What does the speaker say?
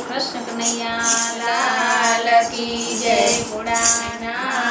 કૃષ્ણ કનૈયા લાલ કી જય ભોળાનાથ